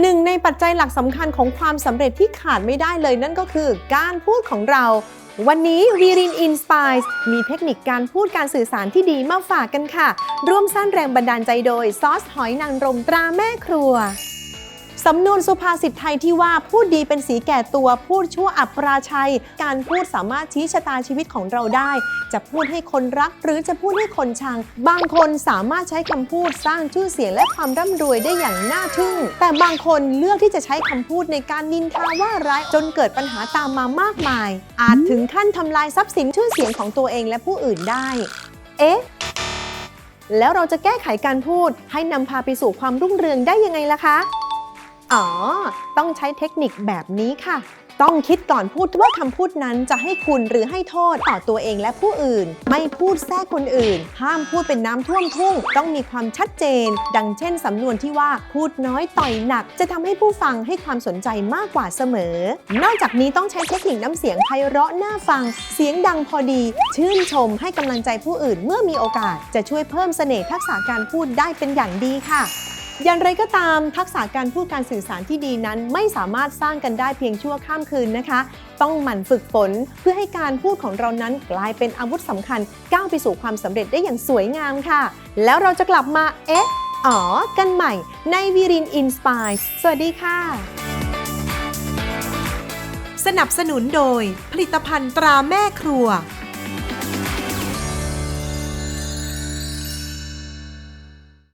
หนึ่งในปัจจัยหลักสำคัญของความสำเร็จที่ขาดไม่ได้เลยนั่นก็คือการพูดของเรา วันนี้วีรินอินสปายมีเทคนิคการพูดการสื่อสารที่ดีมาฝากกันค่ะ ร่วมสร้างแรงบันดาลใจโดยซอสหอยนางรมตราแม่ครัว สำนวนสุภาษิตไทยที่ว่าพูดดีเป็นสีแก่ตัวพูดชั่วอับปราชัย การพูดสามารถชี้ชะตาชีวิตของเราได้ จะพูดให้คนรักหรือจะพูดให้คนชัง บางคนสามารถใช้คำพูดสร้างชื่อเสียงและความร่ำรวยได้อย่างน่าทึ่ง แต่บางคนเลือกที่จะใช้คำพูดในการนินทาว่าร้ายจนเกิดปัญหาตามมามากมาย อาจถึงขั้นทำลายทรัพย์สินชื่อเสียงของตัวเองและผู้อื่นได้ เอ๊ะแล้วเราจะแก้ไขการพูดให้นำพาไปสู่ความรุ่งเรืองได้ยังไงล่ะคะ อ๋อ ต้องใช้เทคนิคแบบนี้ค่ะ ต้องคิดก่อนพูดว่าคำพูดนั้นจะให้คุณหรือให้โทษต่อตัวเองและผู้อื่น ไม่พูดแทรกคนอื่น ห้ามพูดเป็นน้ำท่วมทุ่ง ต้องมีความชัดเจน ดังเช่นสำนวนที่ว่าพูดน้อยต่อยหนัก จะทำให้ผู้ฟังให้ความสนใจมากกว่าเสมอ นอกจากนี้ต้องใช้เทคนิคน้ำเสียงไพเราะน่าฟัง เสียงดังพอดี ชื่นชมให้กำลังใจผู้อื่นเมื่อมีโอกาส จะช่วยเพิ่มเสน่ห์ทักษะการพูดได้เป็นอย่างดีค่ะ อย่างไรก็ตามทักษะการพูดการสื่อสารที่ดีนั้น ไม่สามารถสร้างกันได้เพียงชั่วข้ามคืนนะคะ ต้องหมั่นฝึกฝนเพื่อให้การพูดของเรานั้นกลายเป็นอาวุธสำคัญก้าวไปสู่ความสำเร็จได้อย่างสวยงามค่ะ แล้วเราจะกลับมาเอ๊ะอ๋อกันใหม่ในวีรินอินสปายสวัสดีค่ะ สนับสนุนโดยผลิตภัณฑ์ตราแม่ครัว